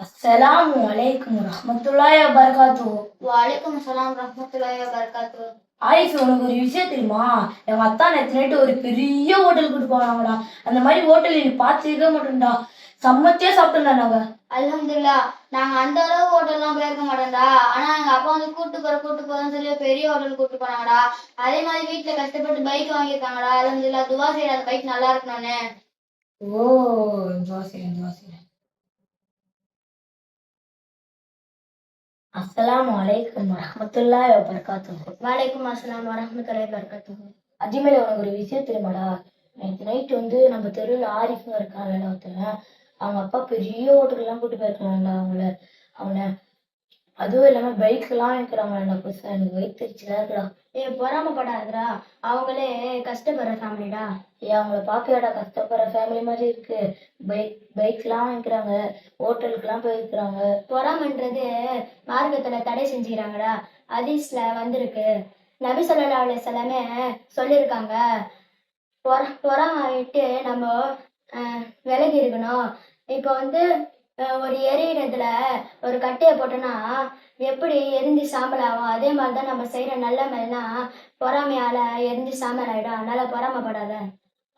அஸ்ஸலாமு அலைக்கும் ரஹ்மத்துல்லாஹி வபரகாத்துஹு. வலைக்கம் சலாம் ரஹமத்துல்லாஹி வபரகாத்து ஆயிஷ் உனக்கு ஒரு விஷயம் தெரியுமா? எங்க அத்தா நேற்று நைட்டு ஒரு பெரிய ஹோட்டல் கூட்டு போனாங்கடா. அந்த மாதிரி ஹோட்டல் நீ பார்த்துருக்க மாட்டோம்டா சம்மத்தியா சாப்பிட்டோம்டா நாங்க. அல்ஹம்துலில்லா நாங்க அந்த அளவு ஹோட்டல்லாம் போயிருக்க மாட்டோம்டா. ஆனா எங்க அப்பா வந்து கூட்டு போற கூட்டு போறேன்னு சொல்லி பெரிய ஹோட்டல் கூட்டு போனாங்கடா. அதே மாதிரி வீட்டுல கஷ்டப்பட்டு பைக் வாங்கியிருக்காங்கடா. அல்ஹம்துலில்லா துவா செய்யற அந்த பைக் நல்லா இருக்கணும்னு. ஓ ஜோசியம் ஜோசியம் அஸ்ஸலாமு அலைக்கும் ரஹ்மத்துல்லாஹி வபரகாத்துஹு. வலைக்கம் அஸ்ஸலாம் வரஹமத்துல்லாஹி வபரகாத்து அஜிமேல உனக்கு ஒரு விஷயம் தெரியுமாடா? நேற்று நைட்டு வந்து நம்ம தெருவில் ஆரிஃபும் இருக்காங்கல்ல ஒருத்தன். அவங்க அப்பா பெரிய ஹோட்டல்லாம் கூட்டு போயிருக்காங்கடா அவங்கள. அவனை அதுவும் இல்லாம பைக் எல்லாம் புதுசாக புதுசா எனக்கு வயிற்றுச்சலா இருக்குடா. ஏ பொறாமப்படாதுடா. அவங்களே கஷ்டப்படுற ஃபேமிலிடா ஏன் அவங்கள பார்க்கடா கஷ்டப்படுற ஃபேமிலி மாதிரி இருக்கு. பைக் பைக்லாம் வாங்கிக்கிறாங்க. ஹோட்டலுக்குலாம் போயிருக்கிறாங்க. பொறாமன்றது மார்க்கத்துல தடை செஞ்சுக்கிறாங்கடா. ஹதீஸ்ல வந்திருக்கு. நபி ஸல்லல்லாஹு அலைஹி சொல்லியிருக்காங்க. பொற பொறாம விட்டு நம்ம விலகி இருக்கணும். இப்போ வந்து ஒரு எரியிறதுல ஒரு கட்டையை போட்டோன்னா எப்படி எரிஞ்சு சாம்பல் ஆகும்? அதே மாதிரி தான் நம்ம செய்யற நல்ல மேலாம் பொறாமையால எரிஞ்சு சாம்பல் ஆயிடும். அதனால பொறாமப்படாத.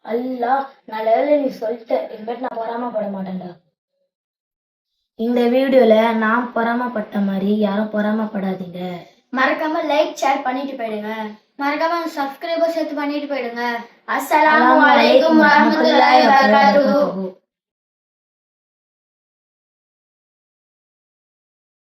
அல்லா நல்ல வேளை நீ சொல்லிட்ட இனிமேட்டு நான் பொறாமப்பட மாட்டேன்டா. இந்த வீடியோல நான் பொறாமப்பட்ட மாதிரி யாரும் பொறாமப்படாதீங்க. மறக்காம லைக் ஷேர் பண்ணிட்டு போயிடுங்க. மறக்காம சப்ஸ்கிரைபர் சேர்த்து பண்ணிட்டு போயிடுங்க. அஸ்ஸலாமு அலைக்கும் வரஹ்மத்துல்லாஹி வபரகாத்துஹு.